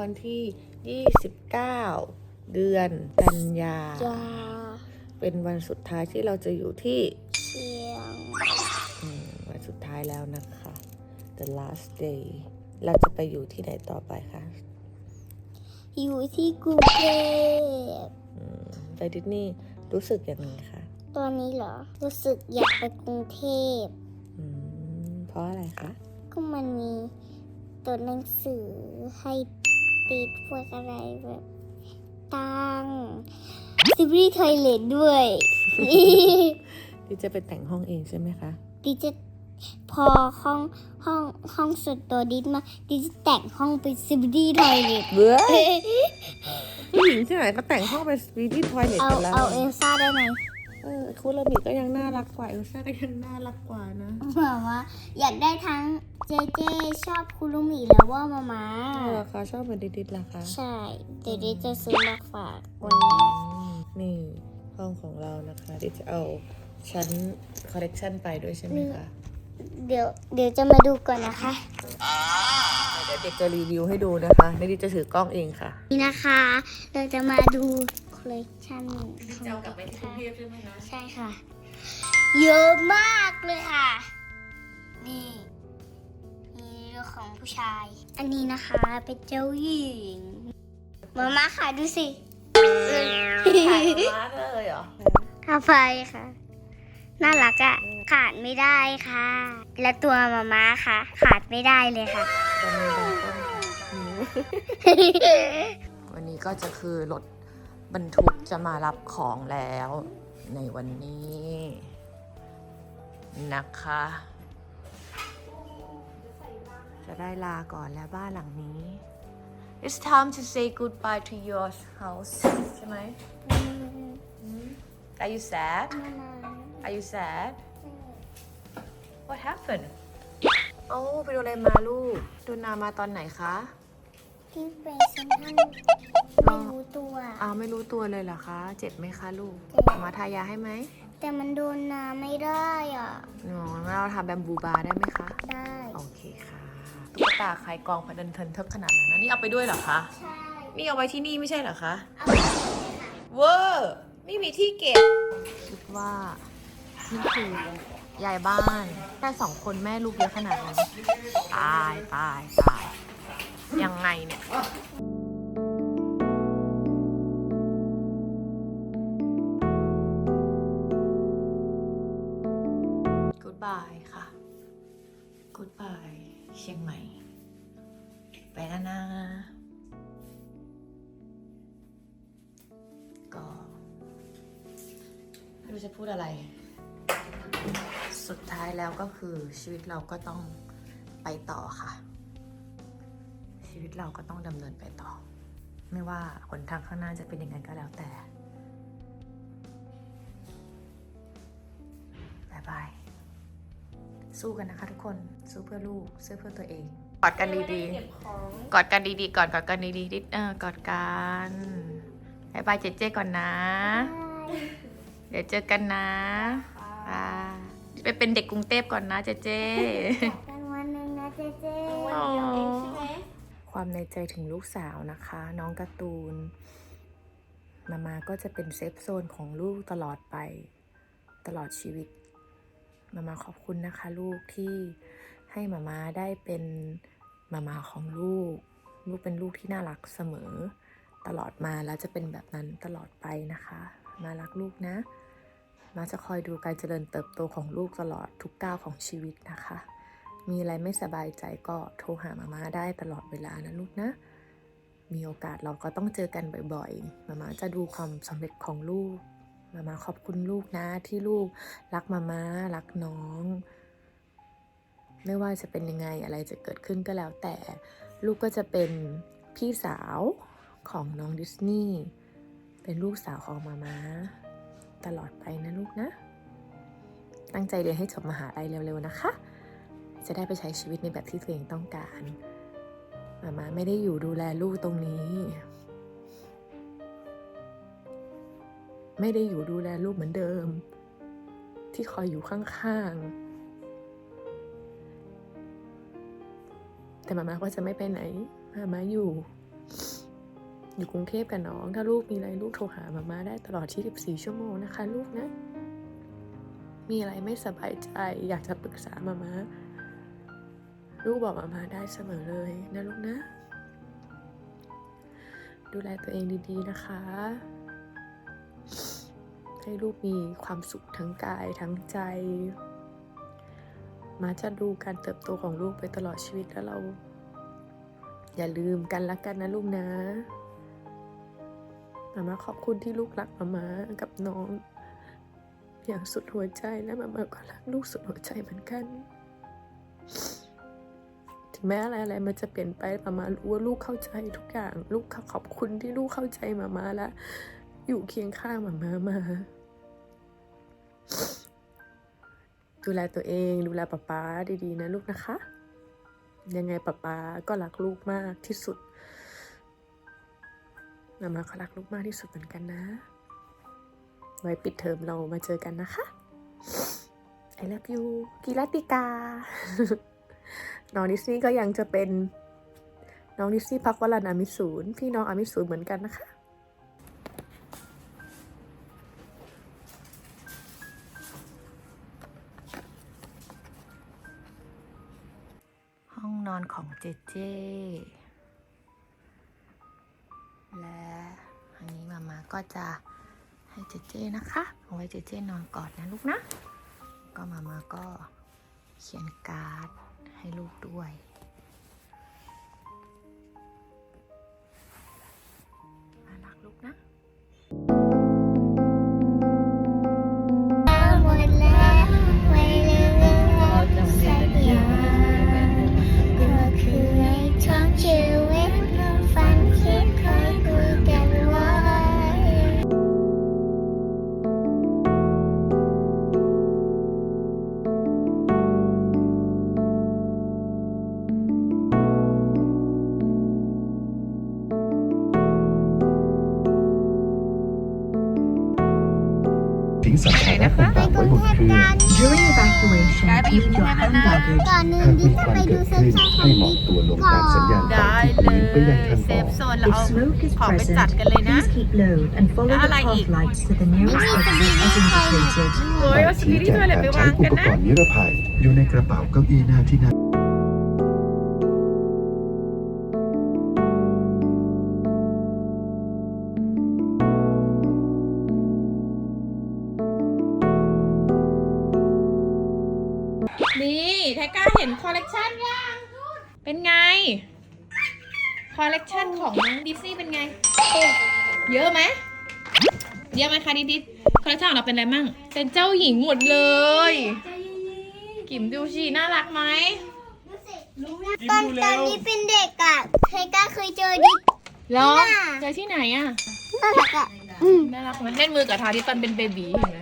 วันที่ 29 เดือนกันยาจ้าเป็นวันสุดท้ายที่เราจะอยู่ที่เชียงอืมวันสุดท้ายแล้วนะคะ the last day เราจะไปอยู่ที่ไหนต่อไปคะ อยู่ที่กรุงเทพอืมไปดิสนีย์รู้สึกยังไงคะตอนนี้เหรอ รู้สึกอยากไปกรุงเทพอืมเพราะอะไรคะ ก็มันมีตัวหนังสือให้ ติดพวกอะไรแบบตังซิบรีทอยเลทด้วยที่จะไปแต่งห้องเองใช่ไหมคะ ดิจะพอห้องห้องห้องส่วนตัวดิสมา ดิจะแต่งห้องเป็นซิบรีทอยเลทเบื่อผู้หญิงที่ไหนก็แต่งห้องเป็นสปีดี้ทอยเล็ตเอากันแล้ว เอาเอลซ่าได้ไหม เออคุโรบิก็ยังน่ารักกว่าเอลซ่าก็ยังน่ารักกว่านะแบบว่าอยากได้ทั้งเจเจชอบคุรุมิแล้วว่ามามาราคาชอบเหมือนดิดๆล่ะคะใช่เดี๋ยวดิจะซื้อมาฝากวันนี้อืมนี่ห้องของเรานะคะดิจะเอาชั้นคอลเลกชันไปด้วยใช่ไหมคะเดี๋ยวเดี๋ยวจะมาดูก่อนนะคะเดี๋ยวเด็กจะรีวิวให้ดูนะคะในดิจะถือกล้องเองค่ะ นี่นะคะ เราจะมาดู คอลเลคชันของจะเอากลับไปที่กรุงเทพใช่ไหมคะใช่ค่ะ เยอะมากเลยค่ะ นี่นี่เรื่องของผู้ชาย อันนี้นะคะเป็นเจ้าหญิง มาม่าค่ะดูสิถ่ายมาเลยเหรอคาไฟค่ะ น่ารักอะขาดไม่ได้ค่ะ และตัวมาม่าค่ะ ขาดไม่ได้เลยค่ะจะมีดราก้อนวันนี้ก็จะคือรถ บรรทุกจะมารับของแล้วในวันนี้นะคะ จะได้ลาก่อนแล้วบ้านหลังนี้ It's time to say goodbye to your house ใช่ไหม Are you sad Are you sad What happened เอ้าไปโดนอะไรมาลูก โดนนามาตอนไหนคะ ที่เป็นเซนทรันไม่รู้ตัวอ้าวไม่รู้ตัวเลยเหรอคะ เจ็บไหมคะลูกเจ็บมาทายาให้ไหม แต่มันโดนน้ำไม่ได้อะหนูงั้นเราทำแบมบูบาร์ได้ไหมคะ ได้โอเคค่ะตุ๊กตาใครกองพันเดินเทินเทิกขนาดนั้นนะนี่เอาไปด้วยเหรอคะ ใช่ นี่เอาไว้ที่นี่ไม่ใช่เหรอคะเอาไปเลยค่ะเวอร์ไม่มีที่เก็บ คิดว่านี่คือยายบ้านแค่สองคนแม่ลูกเยอะขนาดนั้นตายตายตาย ยังไงเนี่ย Goodbye ค่ะ Goodbye เชียงใหม่ ไปแล้วนะ ก็ไม่รู้จะพูดอะไร สุดท้ายแล้วก็คือชีวิตเราก็ต้องไปต่อค่ะ ชีวิตเราก็ต้องดำเนินไปต่อ ไม่ว่าหนทางข้างหน้าจะเป็นยังไงก็แล้วแต่บายบาย สู้กันนะคะทุกคน สู้เพื่อลูก สู้เพื่อตัวเอง กอดกันดีๆกอดกันดีๆ ก่อน กอดกันดีๆดิเออกอดกันบายบายเจเจก่อนนะ เดี๋ยวเจอกันนะบายไปเป็นเด็กกรุงเทพก่อนนะเจเจ กันวันหนึ่งนะเจเจ ความในใจถึงลูกสาวนะคะ น้องการ์ตูน มามาก็จะเป็นเซฟโซนของลูกตลอดไป ตลอดชีวิต มามาขอบคุณนะคะ ลูกที่ให้มามาได้เป็นมามาของลูก ลูกเป็นลูกที่น่ารักเสมอ ตลอดมาแล้วจะเป็นแบบนั้นตลอดไปนะคะ มารักลูกนะ มาจะคอยดูการเจริญเติบโตของลูกตลอดทุกก้าวของชีวิตนะคะ มีอะไรไม่สบายใจก็โทรหามาม่าได้ตลอดเวลานะลูกนะ มีโอกาสเราก็ต้องเจอกันบ่อยๆ มาม่าจะดูความสำเร็จของลูก มาม่าขอบคุณลูกนะที่ลูกรักมาม่ารักน้อง ไม่ว่าจะเป็นยังไงอะไรจะเกิดขึ้นก็แล้วแต่ ลูกก็จะเป็นพี่สาวของน้องดิสนีย์เป็นลูกสาวของมาม่าตลอดไปนะลูกนะ ตั้งใจเรียนให้จบมหาลัยเร็วๆนะคะ จะได้ไปใช้ชีวิตในแบบที่ตัวเองต้องการมามาไม่ได้อยู่ดูแลลูกตรงนี้ ไม่ได้อยู่ดูแลลูกเหมือนเดิม ที่คอยอยู่ข้างๆ แต่มามาก็จะไม่ไปไหน มามาอยู่ อยู่กรุงเทพกับน้อง ถ้าลูกมีอะไรลูกโทรหามาม่าได้ตลอด 24 ชั่วโมงนะคะ ลูกนะ มีอะไรไม่สบายใจ อยากจะปรึกษามาม่า ลูกบอกมามาได้เสมอเลยนะลูกนะ ดูแลตัวเองดีๆนะคะ ให้ลูกมีความสุขทั้งกายทั้งใจ มาจะดูการเติบโตของลูกไปตลอดชีวิตแล้วเรา อย่าลืมกันละกันนะลูกนะมามาขอบคุณที่ลูกรักมามากับน้อง อย่างสุดหัวใจและมามาก็รักลูกสุดหัวใจเหมือนกัน แม้อะไรอะไรมันจะเปลี่ยนไปมามารู้ว่าลูกเข้าใจทุกอย่าง ลูกขอบคุณที่ลูกเข้าใจมามาและอยู่เคียงข้างมามามาดูแลตัวเองดูแลป๊าป๊าดีๆ นะลูกนะคะ ยังไงป๊าป๊าก็รักลูกมากที่สุดมามาก็รักลูกมากที่สุดเหมือนกันนะ ไว้ปิดเทอมเรามาเจอกันนะคะ I love you กิรติกา น้องดิสนีย์ก็ยังจะเป็นน้องดิสนีย์พักวลันอามิสูรพี่น้องอามิสูรเหมือนกันนะคะห้องนอนของเจเจ และอันนี้มามาก็จะให้เจเจนะคะเอาไว้เจเจนอนกอดนะลูกนะ ก็มามาก็เขียนการ์ด ให้ลูกด้วย ๆไว้บนเครื่อง During evacuation, keep your hand luggage ก่อนหนึ่งหากที่มีจะควันไปดูเกิดเซ็นขึ้นทรัลของให้หมอบตัวลงตามสัญญาณไฟที่พื้นไปยังทางออกโซนแล้ว If เอา smoke is ของไปจัด present, กันเลยนะ please keep low and follow the Ala path ik. lights to the nearest exit as indicated. โอ้ยเอาสปีดที่ตัวเลยไปวางกันนะ อุปกรณ์นิรภัยอยู่ในกระเป๋าเก้าอี้หน้าที่นั่ง เห็นคอลเลกชันยัง เป็นไง คอลเลกชันของน้องดิสนีย์เป็นไง เยอะไหม เยอะไหมคะดิดคอลเลกชันของเราเป็นอะไรมั่ง เป็นเจ้าหญิงหมดเลย กิมดูชีน่ารักไหมตอนตอนนี้เป็นเด็กอะเทก้าเคยเจอดิเหรอน่าเจอที่ไหนอะน่ารักอะอืมน่ารักไหมเล่นมือกับทาดิตอนเป็นเบบีเห็นไหม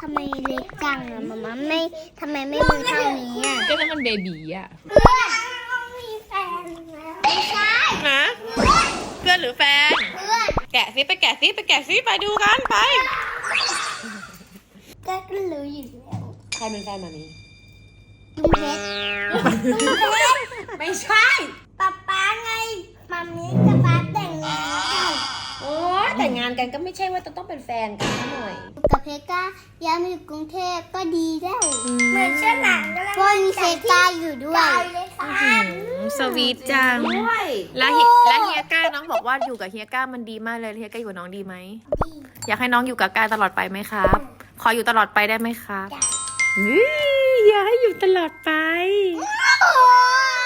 ทำไมเล็กจังอะมาม่าไม่ทำไมไม่มือเท่านี้อะก็นั่นมันเบบีอะเพื่อนมีแฟนไม่ใช่นะเพื่อนหรือแฟน เพื่อนแกะซิไปแกะซิไปแกะซิไปดูกันไปก็รู้อยู่แล้วใครเป็นแฟนมามีลุงเพชรลุงเพชรไม่ใช่ป๊าป๊าไงมามีกับ แต่งงานกันก็ไม่ใช่ว่าจะต้องเป็นแฟนกันนะหน่อย กับเพชรก้าย้ายมาอยู่กรุงเทพก็ดีแล้วเหมือนเช่นหนังเพราะมีเพชรก้าอยู่ด้วยสวีทจังแล้วเฮียแล้วเฮียก้าน้องบอกว่าอยู่กับเฮียก้ามันดีมากเลยเฮียก้าอยู่กับน้องดีไหม อยากให้น้องอยู่กับก้าตลอดไปไหมครับ ขออยู่ตลอดไปได้ไหมครับได้เฮ้ยอยากให้อยู่ตลอดไป โอ้ย